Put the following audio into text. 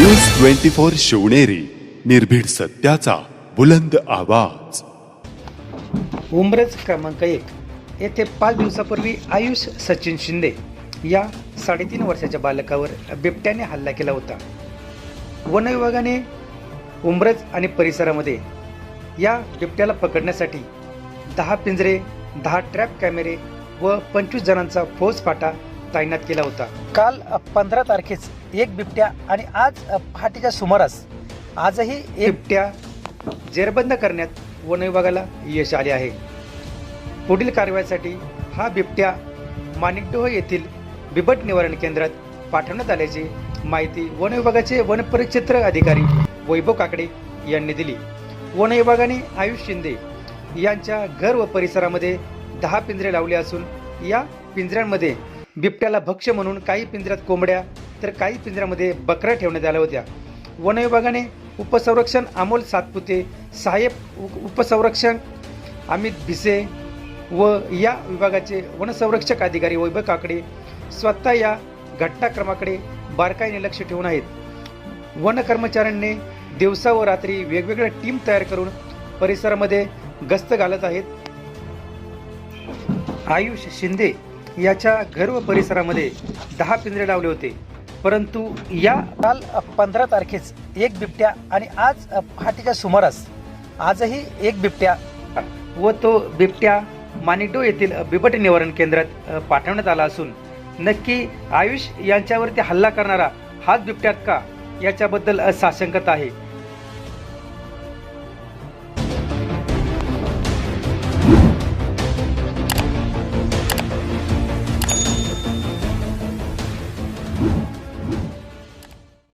News twenty four Shivneri निर्भीड सत्याचा बुलंद आवाज. उमरज क्रमांक एक येथे पाच दिवसापूर्वी आयुष सचिन शिंदे या साडेतीन वर्षाच्या बालकावर बिबट्याने हल्ला केला होता. वन विभागाने उमरज आणि परिसरामध्ये या बिबट्याला पकडण्यासाठी दहा पिंजरे दहा ट्रॅप कॅमेरे व पंचवीस जणांचा फौज फाटा तैनात केला होता. काल पंधरा तारखेस एक बिबट्या आणि आज पहाटेच्या सुमारास आजही एक बिबट्या जेरबंद करण्यात वन विभागाला यश आले आहे. पुढील कारवाईसाठी हा बिबट्या माणिकडोह येथील बिबट निवारण केंद्रात पाठवण्यात आल्याची माहिती वन विभागाचे वनपरिक्षेत्र अधिकारी वैभव काकडे यांनी दिली. वन विभागाने आयुष शिंदे यांच्या घर व परिसरामध्ये दहा पिंजरे लावले असून या पिंजऱ्यांमध्ये बिबट्याला भक्ष्य म्हणून काही पिंजऱ्यात कोंबड्या तर काही पिंजऱ्यामध्ये बकऱ्या ठेवण्यात आल्या होत्या. वन विभागाने उपसंरक्षण अमोल सातपुते सहाय्यक उपसंरक्षण अमित भिसे व या विभागाचे वनसंरक्षक अधिकारी वैभव काकडे स्वतः या घटनाक्रमाकडे बारकाईने लक्ष ठेवून आहेत. वन कर्मचाऱ्यांनी दिवसा व रात्री वेगवेगळ्या टीम तयार करून परिसरामध्ये गस्त घालत आहेत. आयुष शिंदे याच्या घर व परिसरामध्ये दहा पिंजरे लावले होते. परंतु या काल पंधरा तारखेस एक बिबट्या आणि आज पहाटेच्या सुमारास आजही एक बिबट्या व तो बिबट्या माणिकडो येथील बिबट निवारण केंद्रात पाठवण्यात आला असून नक्की आयुष यांच्यावरती हल्ला करणारा हाच बिबट्यात का याच्याबद्दल साशंकता आहे.